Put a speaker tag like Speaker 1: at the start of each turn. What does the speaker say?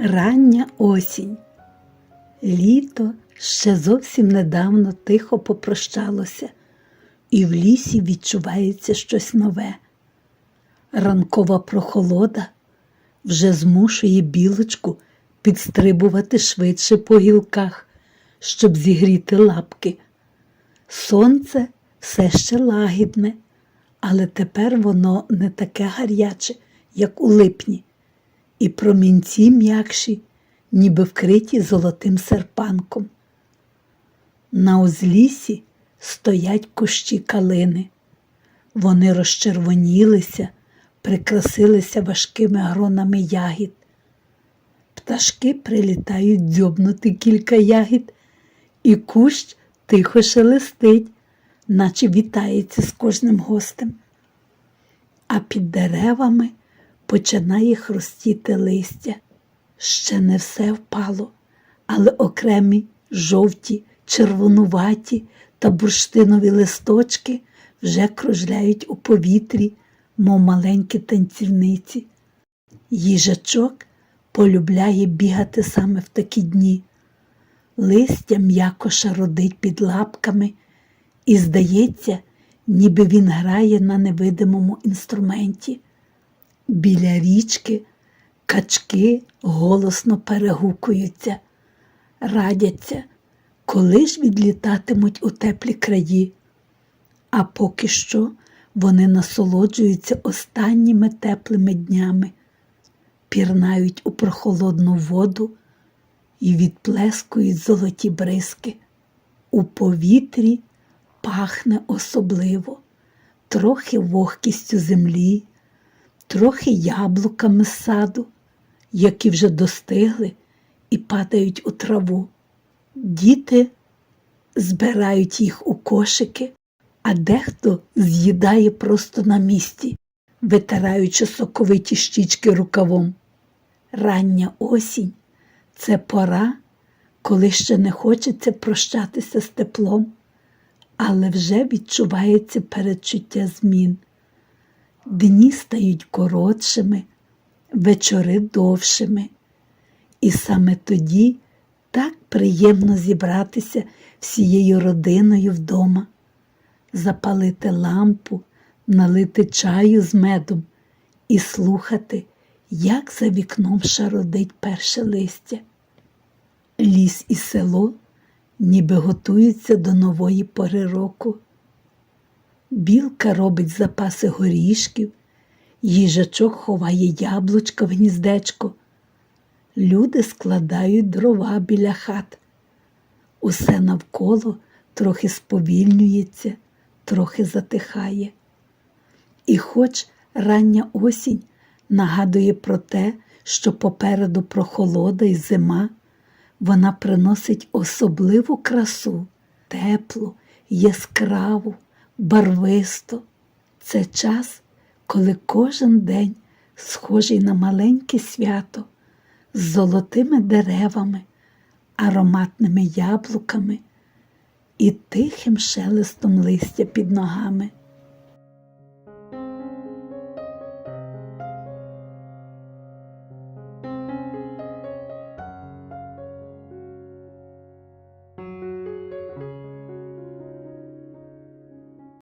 Speaker 1: Рання осінь. Літо ще зовсім недавно тихо попрощалося, і в лісі відчувається щось нове. Ранкова прохолода вже змушує білочку підстрибувати швидше по гілках, щоб зігріти лапки. Сонце все ще лагідне, але тепер воно не таке гаряче, як у липні, і промінці м'якші, ніби вкриті золотим серпанком. На узлісі стоять кущі калини. Вони розчервонілися, прикрасилися важкими гронами ягід. Пташки прилітають дзьобнути кілька ягід, і кущ тихо шелестить, наче вітається з кожним гостем. А під деревами починає хрустіти листя. Ще не все впало, але окремі жовті, червонуваті та бурштинові листочки вже кружляють у повітрі, мов маленькі танцівниці. Їжачок полюбляє бігати саме в такі дні. Листя м'яко шародить під лапками, і здається, ніби він грає на невидимому інструменті. Біля річки качки голосно перегукуються, радяться, коли ж відлітатимуть у теплі краї. А поки що вони насолоджуються останніми теплими днями, пірнають у прохолодну воду і відплескують золоті бризки. У повітрі пахне особливо, трохи вогкістю землі, трохи яблуками саду, які вже достигли і падають у траву. Діти збирають їх у кошики, а дехто з'їдає просто на місці, витираючи соковиті щічки рукавом. Рання осінь це пора, коли ще не хочеться прощатися з теплом, але вже відчувається передчуття змін. Дні стають коротшими, вечори довшими, і саме тоді так приємно зібратися всією родиною вдома, запалити лампу, налити чаю з медом і слухати, як за вікном шародить перше листя. Ліс і село ніби готуються до нової пори року. Білка робить запаси горішків, їжачок ховає яблучко в гніздечко. Люди складають дрова біля хат. Усе навколо трохи сповільнюється, трохи затихає. І хоч рання осінь нагадує про те, що попереду прохолода і зима, вона приносить особливу красу, теплу, яскраву, барвисту. Це час, коли кожен день схожий на маленьке свято з золотими деревами, ароматними яблуками і тихим шелестом листя під ногами.